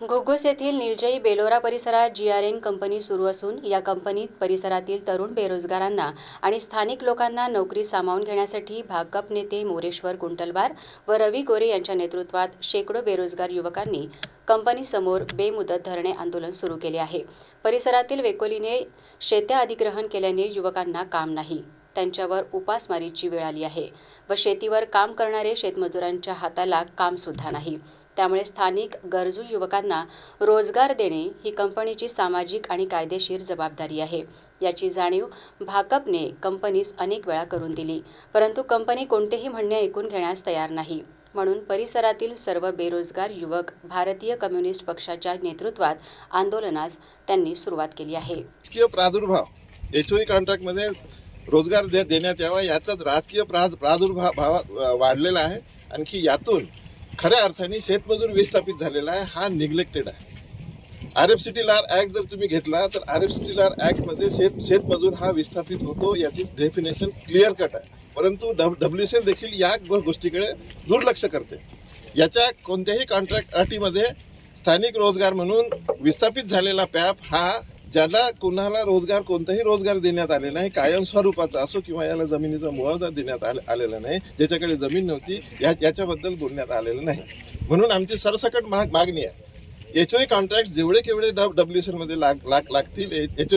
घुग्गुस येथील निलजई बेलोरा परिसरात जी R N company सुरू असून या कंपनीत परिसरातील तरुण बेरोजगारांना आणि स्थानिक लोकांना नोकरी सामावून घेण्यासाठी भाकप नेते मोरेश्वर कुंटलवार व रवी गोरे यांच्या नेतृत्वात शेकडो बेरोजगार युवकांनी कंपनीसमोर बेमुदत धरणे आंदोलन सुरू केले आहे. परिसरातील वेकोलीने शेत्या अधिग्रहण केल्याने युवकांना काम नाही. त्यांच्यावर उपासमारीची वेळ आली आहे व शेतीवर काम करणारे शेतमजुरांच्या हाताला कामसुद्धा नाही. त्यामुळे स्थानिक गरजू युवकांना रोजगार देणे ही कंपनीची सामाजिक आणि कायदेशीर जबाबदारी आहे. याची जाणीव भाकपने कंपनीस अनेक वेळा करून दिली. परंतु कंपनी कोणतेही म्हणणे ऐकून घेण्यास तयार नाही. म्हणून परिसरातील सर्व बेरोजगार युवक भारतीय कम्युनिस्ट पक्षाच्या नेतृत्वात आंदोलनास त्यांनी सुरुवात केली आहे. प्रादुर्भाव एच ओ कॉन्ट्रॅक्टमध्ये रोजगार दे देण्यात यावा. याचाच राजकीय प्रा प्रादुर्भाव भावा- वाढलेला आहे. आणखी यातून खऱ्या अर्थाने शेतमजूर विस्थापित झालेला आहे. हा निग्लेक्टेड आहे. R F C T LAR act जर तुम्ही घेतला तर आर एफ सी टी लार ॲक्टमध्ये शेत शेतमजूर हा विस्थापित होतो याची डेफिनेशन क्लिअर कट आहे. परंतु डब डब्ल्यू सी एल देखील या गोष्टीकडे दुर्लक्ष करते. याच्या कोणत्याही कॉन्ट्रॅक्ट अटीमध्ये स्थानिक रोजगार म्हणून विस्थापित झालेला पॅप हा ज्याला कुणाला रोजगार कोणताही रोजगार देण्यात आलेला नाही कायम स्वरूपाचा असो किंवा याला जमिनीचा मुआवजा देण्यात आले आलेला नाही ज्याच्याकडे जमीन नव्हती या याच्याबद्दल बोलण्यात आलेलं नाही. म्हणून आमची सरसकट माग मागणी आहे. एच ओ कॉन्ट्रॅक्ट जेवढे केवढे डब डब्ल्यू सी एलमध्ये लाग लाग लागतील एच